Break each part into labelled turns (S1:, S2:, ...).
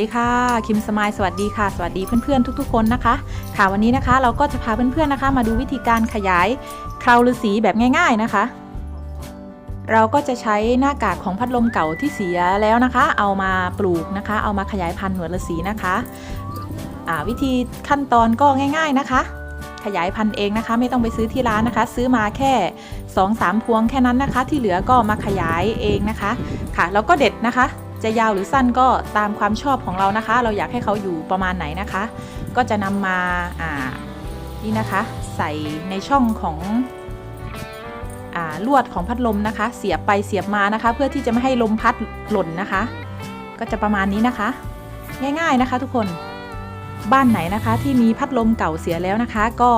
S1: ดีค่ะ คิมสมายสวัสดีค่ะ สวัสดีเพื่อนๆทุก ๆ คนนะคะ ค่ะวันนี้นะคะเราก็จะพาเพื่อนๆนะคะ มาดูวิธีการขยายเคราวฤาษีแบบง่าย ๆนะคะ เราก็จะใช้หน้ากากของพัดลมเก่าที่เสียแล้วนะคะ เอามาปลูกนะคะ เอามาขยายพันธุ์หนวดฤาษีนะคะอ่าวิธีขั้นตอนก็ง่าย ๆนะคะ ขยายพันธุ์เองนะคะ ไม่ต้องไปซื้อที่ร้านนะคะ ซื้อมาแค่2-3พวงแค่นั้นนะคะ ที่เหลือก็มาขยายเองนะคะ ค่ะแล้วก็เด็ดนะคะ จะยาวหรือสั้นก็ตามความชอบของเรานะคะ เราอยากให้เขาอยู่ประมาณไหนนะคะ ก็จะนำมาอ่านี่นะคะ ใส่ในช่องของอ่าลวดของพัดลมนะคะ เสียบไปเสียบมานะคะ เพื่อที่จะไม่ให้ลมพัดหล่นนะคะ ก็จะประมาณนี้นะคะ ง่าย ๆนะคะ ทุกคนบ้านไหนนะคะที่มีพัดลมเก่าเสียแล้วนะคะ ก็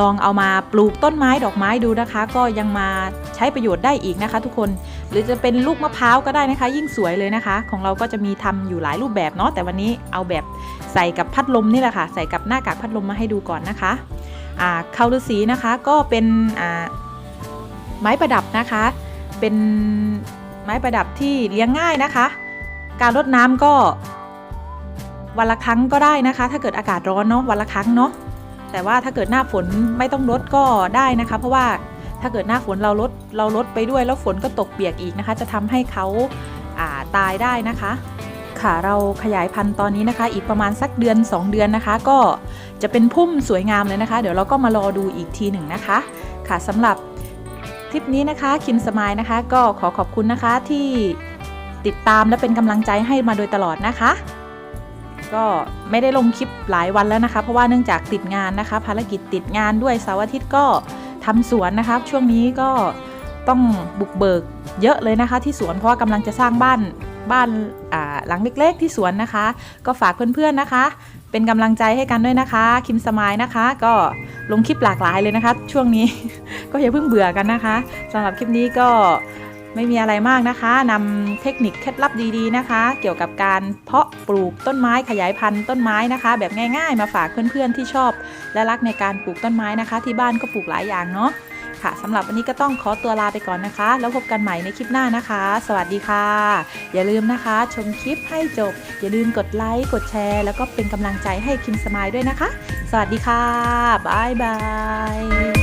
S1: ลองเอามาปลูกต้นไม้ดอกไม้ดูนะคะ ก็ยังมาใช้ประโยชน์ได้อีกนะคะ ทุกคนหรือจะเป็นลูกมะพร้าวก็ได้นะคะ ยิ่งสวยเลยนะคะ ของเราก็จะมีทำอยู่หลายรูปแบบเนาะแต่วันนี้เอาแบบใส่กับพัดลมนี่แหละค่ะ ใส่กับหน้ากากพัดลมมาให้ดูก่อนนะคะอ่าคาฤาษีนะคะก็เป็นอ่าไม้ประดับนะคะ เป็นไม้ประดับที่เลี้ยงง่ายนะคะ การรดน้ำก็วันละครั้งก็ได้นะคะ ถ้าเกิดอากาศร้อนเนาะวันละครั้งเนาะ แต่ว่าถ้าเกิดหน้าฝนไม่ต้องลดก็ได้นะคะ เพราะว่าถ้าเกิดหน้าฝนเราลดเราลดไปด้วยแล้วฝนก็ตกเปียกอีกนะคะ จะทำให้เขาาตายได้นะคะ ค่ะเราขยายพันธุ์ตอนนี้นะคะ อีกประมาณสักเดือน 2 เดือนนะคะ ก็จะเป็นพุ่มสวยงามเลยนะคะ เดี๋ยวเราก็มารอดูอีกทีหนึ่งนะคะ ค่ะสำหรับคลิปนี้นะคะคิมสมายนะคะ ก็ขอขอบคุณนะคะที่ติดตามและเป็นกำลังใจให้มาโดยตลอดนะคะ ก็ไม่ได้ลงคลิปหลายวันแล้วนะคะ เพราะว่าเนื่องจากติดงานนะคะ ภารกิจติดงานด้วยเสาร์อาทิตย์ก็ทำสวนนะครับช่วงนี้ก็ต้องบุกเบิกเยอะเลยนะคะ ที่สวนเพราะว่ากำลังจะสร้างบ้านบ้านหลังเล็ก ๆ ที่สวนนะคะ ก็ฝากเพื่อนๆนะคะ เป็นกำลังใจให้กันด้วยนะคะ คิมสมายนะคะ ก็ลงคลิปหลากหลายเลยนะคะ ช่วงนี้ ก็อย่าเพิ่งเบื่อกันนะคะสำหรับคลิปนี้ก็ ไม่มีอะไรมากนะคะนำเทคนิคเคล็ดลับดีๆนะคะ เกี่ยวกับการเพาะปลูกต้นไม้ขยายพันธุ์ต้นไม้นะคะ แบบง่ายๆ มาฝากเพื่อนๆที่ชอบ และรักในการปลูกต้นไม้นะคะ ที่บ้านก็ปลูกหลายอย่างเนาะค่ะสำหรับวันนี้ก็ต้องขอตัวลาไปก่อนนะคะ แล้วพบกันใหม่ในคลิปหน้านะคะ สวัสดีค่ะ อย่าลืมนะคะ ชมคลิปให้จบ อย่าลืมกดไลค์กดแชร์ แล้วก็เป็นกำลังใจให้คิมสมายด้วยนะคะ สวัสดีค่ะบายบาย